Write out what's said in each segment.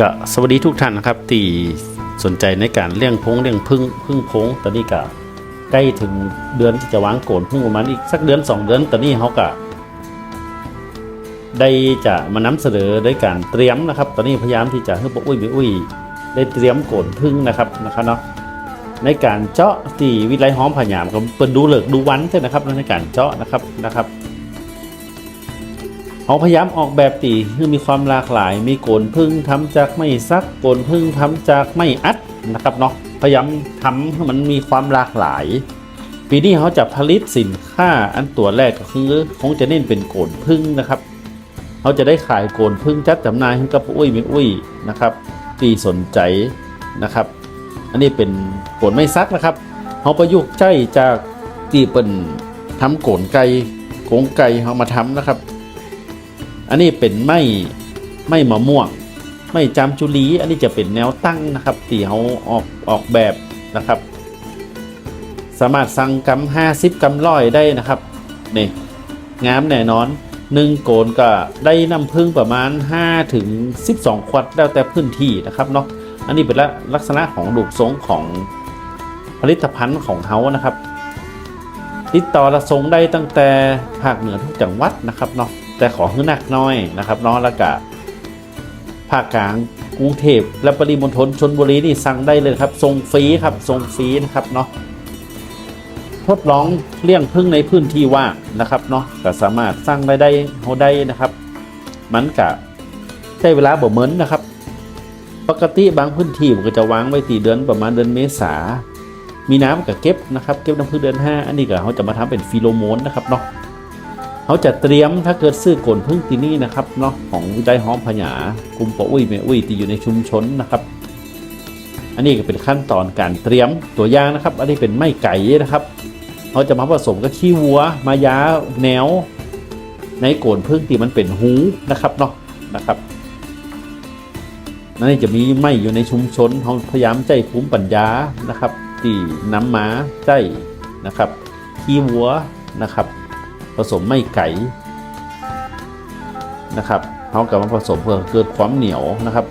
ก็สวัสดีทุกท่านนะครับที่สนใจในการเลี้ยงพงเลี้ยงพึ่งพึ่งพงตอนนี้ก็ใกล้ถึงเดือนที่จะวางโกนพึ่งประมาณอีกสักเดือนสองเดือนตอนนี้เขาก็ได้จะมานำเสนอด้วยการเตรียมนะครับ ตอนนี้พยายามที่จะให้ปอุ้ยไปอุ้ยได้เตรียมโกนพึ่งนะครับนะครับเนาะในการเจาะที่วิไลหอมผายามก็เปิดดูเหลิกดูวันใช่นะครับในการเจาะนะครับนะครับ เขาพยายามออกแบบตีให้มีความหลากหลาย มีโกนพึ่งทำจากไม่ซักโกนพึ่งทำจากไม่อัดนะครับเนาะพยายามทำให้มันมีความหลากหลาย ปีนี้เขาจะผลิตสินค้าอันตัวแรกก็คือคงจะเน้นเป็นโกนพึ่งนะครับเขาจะได้ขายโกนพึ่งจัดจำหน่ายให้กับอุ้ยไม่อุ้ยนะครับที่สนใจนะครับ อันนี้เป็นโกนไม่ซักนะครับเขาประยุกต์ใจจากที่เป็นทำโกนไก่โกงไก่เขามาทำนะครับ อันนี้เป็นไม้ไม้มะม่วงไม้จามจุลี อันนี้จะเป็นแนวตั้งนะครับที่เขาออกออกแบบนะครับ สามารถสั่งกำห้าสิบกำร้อยได้นะครับนี่งามแน่นอนหนึ่งโกนก็ได้น้ำพึ่งประมาณ 5 ถึง 12 ขวดแล้วแต่พื้นที่นะครับเนาะอันนี้เป็นลักษณะของรูปทรงของผลิตภัณฑ์ของเขานะครับ ติดต่อระทรงได้ตั้งแต่ภาคเหนือทุกจังหวัดนะครับเนาะ แต่ขอให้หนักน้อยนะครับนาะแล้วก็ภาคกลางกรุงเทพและปริมณฑลชนบุรีนี่สั่งได้เลยครับส่งฟรีครับส่งฟรีนะครับเนาะทดลองเลี้ยงพึ่งในพื้นที่ว่างนะครับเนาะก็สามารถสร้างรายได้เขาได้นะครับ มันก็ใช้เวลาบ่เหมือนนะครับ ปกติบางพื้นที่มันก็จะวางไว้ตีเดือนประมาณเดือนเมษา มีน้ำกับเก็บนะครับ เก็บน้ำพึ่งเดือน 5 อันนี้ก็เขาจะมาทำเป็นฟิโลโมนนะครับเนาะ เขาจะเตรียมถ้าเกิดซื้อโกนพึ่งที่นี่นะครับเนาะของวิไลหอมพญากลุ่มปอุ้ยแม่อุ้ยที่อยู่ในชุมชนนะครับ อันนี้ก็เป็นขั้นตอนการเตรียมตัวอย่างนะครับ อันนี้เป็นไม้ไก่นะครับเขาจะมาผสมกับขี้วัว มายาแนว ในโกนพึ่งที่มันเป็นหูนะครับเนาะนะครับนั่นจะมีไม้อยู่ในชุมชนเขาพยายามใจคุ้มปัญญานะครับ ที่น้ำมาใจนะครับขี้วัวนะครับ ผสมไม่ไก่นะครับเขากับมาผสมเพื่อเกิดความเหนียวนะครับ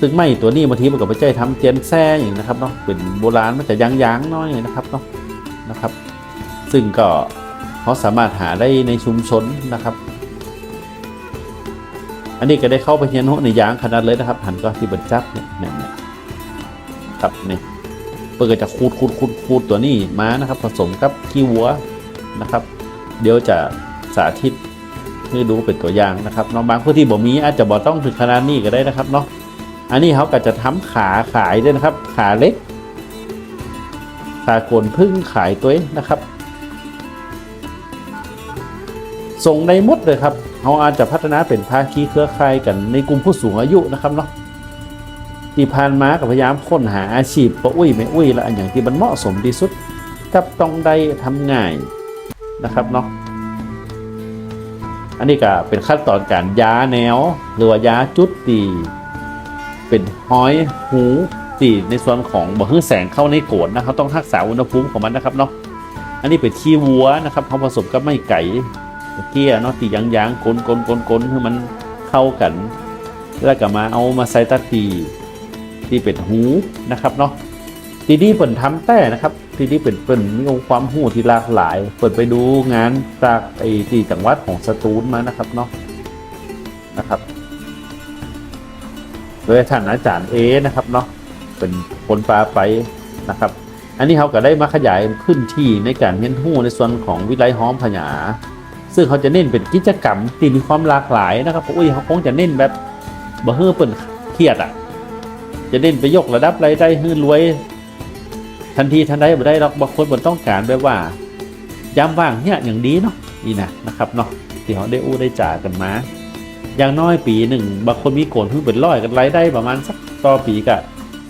ซึ่งไม่ตัวนี้บางทีมันก็ไปใจทำเจนแซ่อย่างนะครับเนาะเป็นโบราณมันจะยางๆน้อยนะครับเนาะนะครับ ซึ่งก็เขาสามารถหาได้ในชุมชนนะครับ อันนี้ก็ได้เข้าไปเฮียนโหในยางขนาดเลยนะครับหันก็ที่บรรจับเนี่ยเนี่ยครับนี่เพื่อจะคูดคูดคูดคูดตัวนี้มานะครับ ผสมกับขี้วัวนะครับ เดี๋ยวจะสาธิตให้ดูเป็นตัวอย่างนะครับเน้องบางพื้นที่บ่มีอาจจะบ่ต้องถึงขนาดนี้ก็ได้นะครับเนาะอันนี้เขาก็จะทำขาขายด้วยนะครับ ขาเล็ก ขาโกนพึ่งขายตัวเองนะครับส่งในมดเลยครับเขาอาจจะพัฒนาเป็นภาคีเครือข่ายกันในกลุ่มผู้สูงอายุนะครับเนาะที่ผ่านมากับพยายามค้นหาอาชีพปะอุ้ยไม่อุ้ยและอันอย่างที่มันเหมาะสมที่สุดกับต้องได้ทำง่าย นะครับเนาะอันนี้ก็เป็นขั้นตอนการย้าแนว หรือว่าย้าจุดตีเป็นห้อยหูตีในส่วนของบ่ให้แสงเข้าในโกดนะเขาต้องรักษาอุณหภูมิของมันนะครับเนาะอันนี้เป็นขี้วัวนะครับเขาผสมกับไม่ไก่เกี้ยเนาะตียางยางๆกลนกลนกลนกลนให้มันเข้ากัน แล้วก็มาเอามาใส่ตะตีที่เป็นหูนะครับเนาะ ทีนี้เปิ่นทำแต่นะครับ ทีนี้เปิ่นเปิ่นมีองค์ความหู้ที่หลากหลาย เปิดไปดูงานจากไอ้ที่จังหวัดของสตูลมานะครับเนาะนะครับ โดยท่านอาจารย์เอนะครับเนาะเป็นคนปลาไปนะครับ อันนี้เขาก็ได้มาขยายพื้นที่ในการเห็นหู้ในส่วนของวิไลห้อมพญาซึ่งเขาจะเน้นเป็นกิจกรรมที่มีความหลากหลายนะครับอุ้ยเขาคงจะเน้นแบบบ่เฮือเปิ่นเครียดอะ จะเด่นไปยกระดับรายได้ให้รวย ทันทีทันใดบ่ได้หรอกบางคนบ่ต้องการแบบว่ายามว่างเนี่ยอย่างดีเนาะนี่นะนะครับเนาะที่เขาได้อู้ได้จ่ากันมา อย่างน้อยปีหนึ่งบางคนมีโกนเพิ่งเป็นร้อยกันรายได้ประมาณสักต่อปีกะ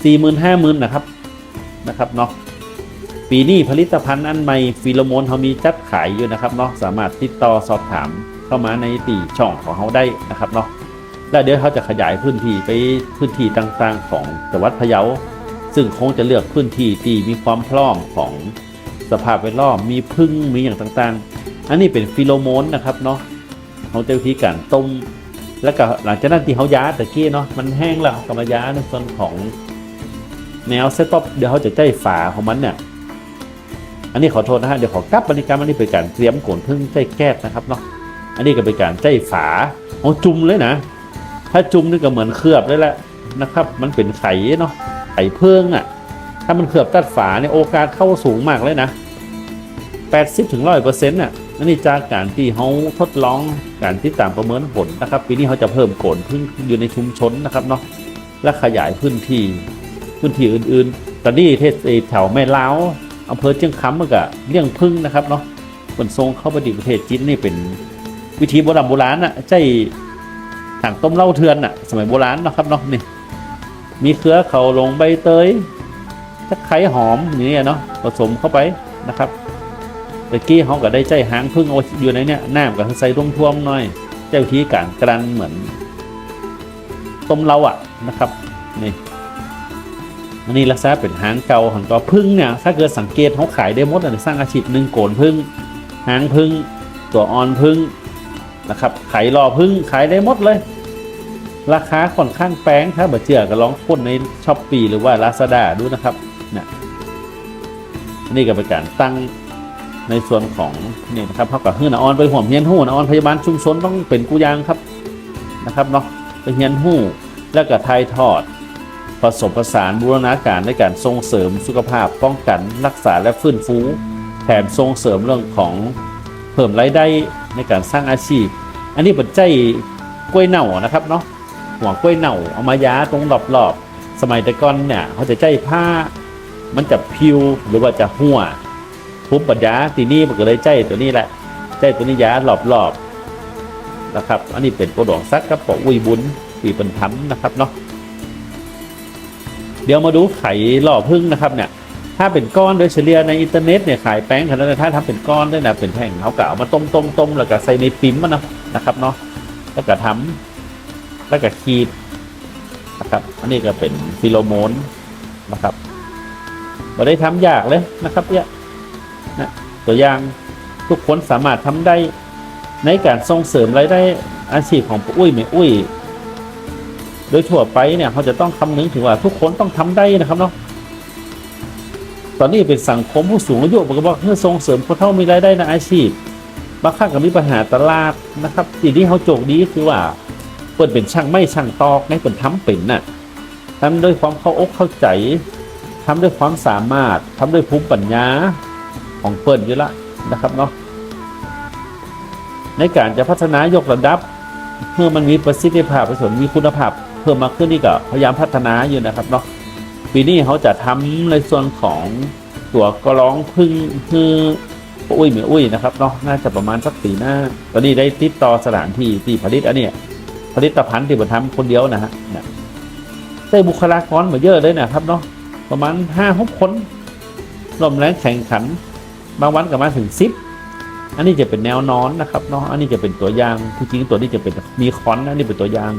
สี่หมื่นห้าหมื่นนะครับนะครับเนาะปีนี้ผลิตภัณฑ์อันใหม่ฟิโลโมนเขามีจัดขายอยู่นะครับเนาะสามารถติดต่อสอบถามเข้ามาในตีช่องของเขาได้นะครับเนาะแล้วเดี๋ยวเขาจะขยายพื้นที่ไปพื้นที่ต่างๆของจังหวัดพะเยา ซึ่งคงจะเลือกพื้นที่ที่มีความพร้อมของสภาพแวดล้อมมีพึ่งมีอย่างต่างๆ อันนี้เป็นฟิโลโมนนะครับเนาะเขาจะวิธีการต้มแล้วก็หลังจากนั้นที่เขาย้าตะกี้เนาะมันแห้งแล้วเขาก็มาย้าในส่วนของแนวเซตท็อปเดี๋ยวเขาจะใจฝาของมันเนี่ยอันนี้ขอโทษนะฮะเดี๋ยวขอกลับบริการอันนี้เป็นการเตรียมโกนพึ่งใจแก้นะครับเนาะอันนี้ก็เป็นการใจฝาเอาจุ่มเลยนะ ถ้าจุ่มนี่ก็เหมือนเคลือบเลยแหละนะครับ มันเป็นไข่เนาะ ไข่เพิ่งอะ ถ้ามันเคลือบตัดฝาเนี่ยโอกาสเข้าสูงมากเลยนะ 80ถึง100เปอร์เซ็นต์น่ะอันนี้จากการที่เขาทดลองการที่ตามประเมินผลนะครับ ปีนี้เขาจะเพิ่มโกนพึ่งอยู่ในชุมชนนะครับเนาะและขยายพื้นที่พื้นที่อื่นๆ ตอนนี้เทศแถวแม่ล้าวอำเภอเชียงคำมันก็เลี้ยงพึ่งนะครับเนาะบนทรงเข้าไปดิประเทศจีนนี่เป็นวิธีโบราณโบราณน่ะใช่ถังต้มเหล้าเทือนน่ะสมัยโบราณนะครับเนาะนี่ มีเครือเขาลงใบเตยตะไคร้หอมอย่างเงี้ยเนาะผสมเข้าไปนะครับตะกี้เขาก็ได้ใจหางพึ่งเอาอยู่ในเนี้ยน้ำกับใส่ท่วมๆหน่อย เจ้าทีการกรันเหมือนต้มเราอะนะครับนี่อันนี้ลักษณะเป็นหางเก่าหางก็พึ่งเนี่ยถ้าเกิดสังเกตเขาขายได้หมดเลยสร้างอาชีพหนึ่งโกนพึ่งหางพึ่งตัวอ่อนพึ่งนะครับไข่รอพึ่งขายได้หมดเลย ราคาค่อนข้างแพงถ้าเบอเจือก็ลองค้นในช้อปปีหรือว่า Lazada ดูนะครับเนี่ยนี่ก็เป็นการตั้งในส่วนของนี่นะครับเท่ากับเฮือนออนไปห่วมเฮียนหู้นออนพยาบาลชุมชนต้องเป็นกูยางครับนะครับเนาะไปเฮียนหู้แล้วก็ไทยทอด ผสมผสานบูรณาการในการส่งเสริมสุขภาพป้องกันรักษาและฟื้นฟูแถมส่งเสริมเรื่องของเพิ่มรายได้ในการสร้างอาชีพ อันนี้ปัจจัยกล้วยเน่านะครับเนาะ หัวกล้วยเน่าเอามาย้าตรงรอบๆ สมัยแต่ก่อนเนี่ยเขาจะใจผ้า มันจะพิวหรือว่าจะหัวทุบปัญญาตีนี่มันก็เลยใจตัวนี้แหละใจตัวนี้ย้ารอบๆนะครับ อันนี้เป็นโปรดองซักกับปออุ้ยบุญปีเป็นทำนะครับเนาะเดี๋ยวมาดูไข่หล่อพึ่งนะครับเนี่ยถ้าเป็นก้อนโดยเฉลี่ยในอินเทอร์เน็ตเนี่ยขายแป้งขนาดนั้นถ้าทำเป็นก้อนด้วยนะเป็นแผ่งเขากะเอามาต้มต้มต้มแล้วก็ใส่ในปิ้มมันนะนะครับเนาะแล้วก็ทำ แล้วก็คีดนะครับ อันนี้ก็เป็นฟิโลโมนนะครับเราได้ทำยากเลยนะครับเนี่ยนะตัวอย่างทุกคนสามารถทำได้ในการส่งเสริมรายได้อาชีพของปอุ้ยแม่อุ้ย โดยทั่วไปเนี่ยเขาจะต้องคำนึงถึงว่าทุกคนต้องทำได้นะครับเนาะตอนนี้เป็นสังคมผู้สูงอายุบอกว่าเพื่อส่งเสริมคนเท่ามีรายได้ในอาชีพบางครั้งก็มีปัญหาตลาดนะครับสิ่งที่เขาโจกดีคือว่า เปิดเป็นช่างไม่ช่างตอกให้เปิดทำเป็นน่ะทำด้วยความเข้าอกเข้าใจทำด้วยความสามารถทำด้วยภูมิปัญญาของเปิดอยู่ละนะครับเนาะในการจะพัฒนายกระดับ เพื่อมันมีประสิทธิภาพประสนมีคุณภาพ เพิ่มมากขึ้นนี่ก็พยายามพัฒนาอยู่นะครับเนาะปีนี้เขาจะทำในส่วนของตัวกระร้องพึ่งคืออุ้ยเหมียอุ้ยนะครับเนาะน่าจะประมาณสักปีหน้าตอนนี้ได้ติดต่อสถานที่ที่ผลิตอันเนี้ย ผลิตภัณฑ์ที่ผมทำคนเดียวนะฮะเนี่ยได้บุคลากรมาเยอะเลยนะครับเนาะประมาณห้าหกคนรวมแรงแข่งขัน บางวันก็มาถึงสิบอันนี้จะเป็นแนวนอนนะครับเนาะอันนี้จะเป็นตัวอย่างที่จริงตัวนี้จะเป็นมีคอนอันนี้เป็นตัวอย่าง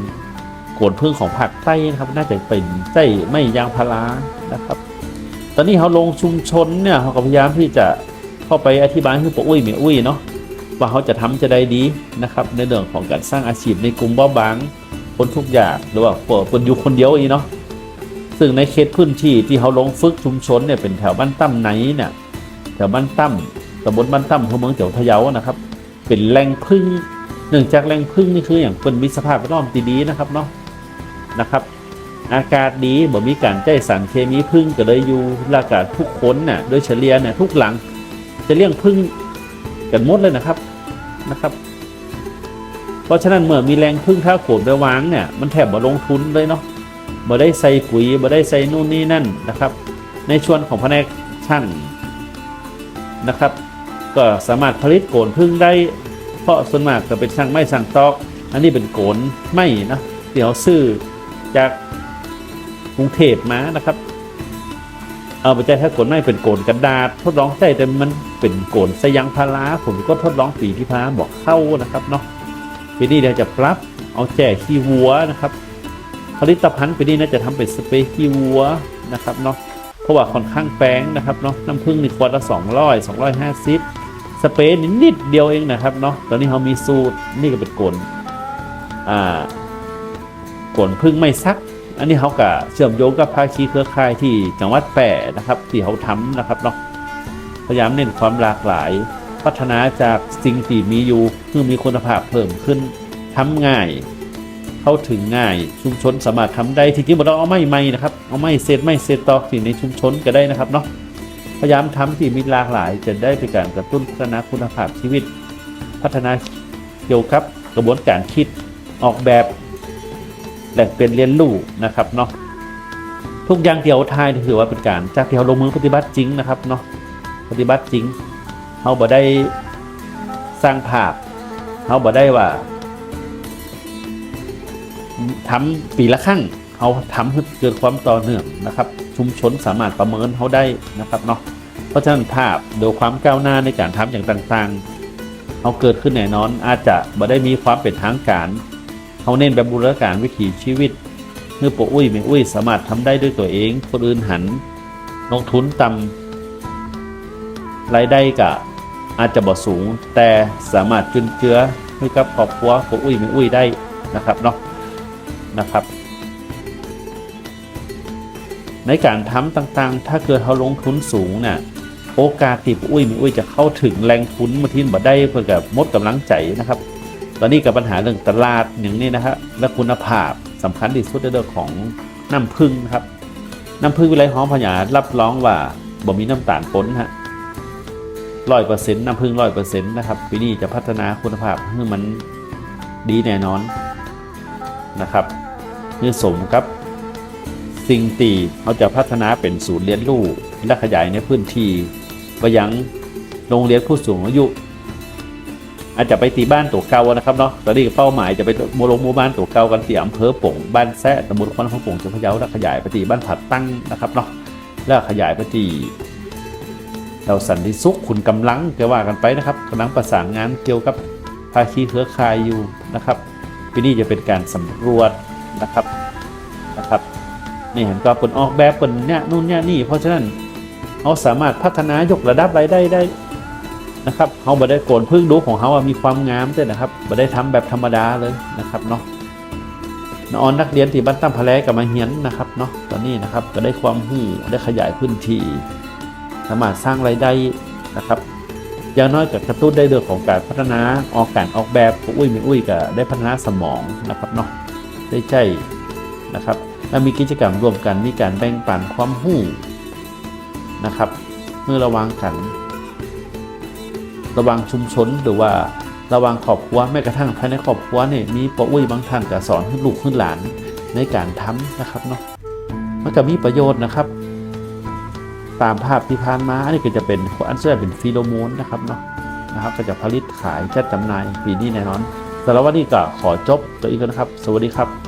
โกนพึ่งของผักไต้นะครับ น่าจะเป็นไส้ไม่ยางพารานะครับ ตอนนี้เขาลงชุมชนเนี่ยเขาก็พยายามที่จะเข้าไปอธิบายให้ปะอุ้ยเมียอุ้ยเนาะ ว่าเขาจะทำจะได้ดีนะครับในเรื่องของการสร้างอาชีพในกลุ่มเบาบางคนทุกอย่างหรือว่าคนอยู่คนเดียวอีเนาะซึ่งในเขตพื้นที่ที่เขาลงฝึกชุมชนเนี่ยเป็นแถวบ้านตั้มไหนเนี่ยแถวบ้านตั้มตำบลบ้านตั้มอำเภอเมืองเจียวทะเยานะครับ เป็นแหล่งพึ่งเนื่องจากแหล่งพึ่งนี่คืออย่างเป็นมีสภาพแวดล้อมที่ดีนะครับเนาะนะครับ อากาศดีบ่มีการใจสารเคมีพึ่งก็เลยอยู่อากาศทุกคนน่ะโดยเฉลี่ยเนี่ยทุกหลังจะเลี้ยงพึ่ง กันหมดเลยนะครับนะครับ เพราะฉะนั้นเมื่อมีแรงพึ่งท่าโขนไปวางเนี่ยมันแทบบ่ลงทุนเลยเนาะบ่ได้ใส่ปุ๋ยบ่ได้ใส่นู่นนี่นั่นนะครับ ในส่วนของแผนกช่างนะครับ ก็สามารถผลิตโกนพึ่งได้ เพราะส่วนมากก็เป็นช่างไม้ช่างตอก อันนี้เป็นโกนไม้นะที่เขาซื้อจากกรุงเทพมานะครับ เอาไปใจถ้าโกนไม่เป็นโกนกระดาษทดลองใจแต่มัน เป็นโกนสยางพาราผมก็ทดลองปีที่พาบอกเข้านะครับเนาะปีนี้เดี๋ยวจะปรับเอาแจกขี้วัวนะครับผลิตภัณฑ์ปีนี้น่าจะทำเป็นสเปรย์ขี้วัวนะครับเนาะเพราะว่าค่อนข้างแพงนะครับเนาะน้ำผึ้งนี่ขวดละ200 250สเปรย์นิดเดียวเองนะครับเนาะตอนนี้เขามีสูตรนี่ก็เป็นโกนอ่ากลพึ่งไม่ซัก อันนี้เขาก็เชื่อมโยงกับภาคีเครือข่ายที่จังหวัดแปร่นะครับ ที่เขาทำนะครับเนาะ พยายามเน้นความหลากหลาย พัฒนาจากสิ่งที่มีอยู่เพื่อมีคุณภาพเพิ่มขึ้นทำง่าย เข้าถึงง่ายชุมชนสามารถทำได้ที่จริงบ่ต้องเอาไม้ใหม่นะครับเอาไม้เศษไม้เศษตอกที่ในชุมชนก็ได้นะครับเนาะพยายามทำที่มีหลากหลาย จะได้เป็นการกระตุ้นพัฒนาคุณภาพชีวิต พัฒนาเกี่ยวกับกระบวนการคิดออกแบบแหล่งเป็นเรียนรู้นะครับเนาะทุกอย่างที่เราทายถือว่าเป็นการจากที่เราลงมือปฏิบัติจริงนะครับเนาะ ปฏิบัติจริงเราบ่ได้สร้างภาพเราบ่ได้ว่าทำปีละครั้งเขาทำให้เกิดความต่อเนื่องนะครับ ชุมชนสามารถประเมินเขาได้นะครับเนาะเพราะฉะนั้นภาพโดยความก้าวหน้าในการทำอย่างต่างๆเขาเกิดขึ้นแน่นอน อาจจะบ่ได้มีความเป็นทางการเขาเน้นแบบบูรณาการวิถีชีวิตเมื่อปอุ้ยไม่อุ้ยสามารถทำได้ด้วยตัวเอง คนอื่นหันลงทุนต่ำ รายได้ก็อาจจะบ่สูง แต่สามารถจุนเจือให้กับครอบครัวปอุ้ยม่อุ้ยได้นะครับเนาะนะครับ ในการทำต่างๆ ถ้าเกิดเขาลงทุนสูงเนี่ยโอกาสที่ปุ้ยมีอุ้ยจะเข้าถึงแรงทุนมาที่บ่ได้เพื่อกับมดกำลังใจนะครับ ตอนนี้กับปัญหาเรื่องตลาดอย่างนี้นะฮะและคุณภาพสำคัญที่สุดในเรื่องของน้ำผึ้งนะครับ น้ำผึ้งวิไลหอมพญารับรองว่าบ่มีน้ำตาลปนฮะ ร้อยเปอร์เซ็นต์น้ำผึ้งร้อยเปอร์เซ็นต์นะครับปีนี้จะพัฒนาคุณภาพให้มันดีแน่นอนนะครับคือสมกับ สิ่งตีเขาจะพัฒนาเป็นศูนย์เรียนรู้และขยายในพื้นที่ไปยังโรงเรียนผู้สูงอายุ อาจจะไปตีบ้านตัวเก่านะครับเนาะตอนนี้เป้าหมายจะไปโมลงหมู่บ้านตัวเก่ากันที่อำเภอป่งบ้านแซะตำบลควันของป่งจังหวัดพะเยาแล้วขยายไปตีบ้านผัดตั้งนะครับเนาะแล้วขยายไปตี เราสันติสุขคุณกำลังจะว่ากันไปนะครับกำลังประสานงานเกี่ยวกับภาคีเครือข่ายอยู่นะครับปีนี้จะเป็นการสำรวจนะครับนะครับนี่เห็นก็เปินออกแบบเปินเนี่ยนู่นเนี่ยนี่ เพราะฉะนั้นเขาสามารถพัฒนายกระดับรายได้ได้นะครับเขาบ่ได้โกนพึ่งดูของเขาอะมีความงามด้วยนะครับบ่ได้ทำแบบธรรมดาเลยนะครับเนาะนอนนักเรียนที่บ้านตั้มพะแลกับมาเฮียนนะครับเนาะตอนนี้นะครับก็ได้ความหู้ได้ขยายพื้นที่ สามารถสร้างรายได้นะครับอย่างน้อยกับกระตุ้นได้เรื่องของการพัฒนาออกการออกแบบอุ้ยมีอุ้ยก็ได้พัฒนาสมองนะครับเนาะได้ใจนะครับและมีกิจกรรมร่วมกันมีการแบ่งปันความหู้นะครับ เมื่อระวังกัน ระวังชุมชนหรือว่าระวังครอบครัวแม้กระทั่งภายในครอบครัวเนี่ยมีปออุ้ยบางท่านจะสอนให้ลูกขึ้นหลานในการทำนะครับเนาะมันก็มีประโยชน์นะครับ ตามภาพที่ผ่านมาอันนี้ก็จะเป็นอันเสื้อเป็นฟีโรโมนนะครับเนาะนะครับก็จะผลิตขายจัดจำหน่ายปีนี้แน่นอนแต่ละวันนี้ก็ขอจบตัวอีกนะครับ สวัสดีครับ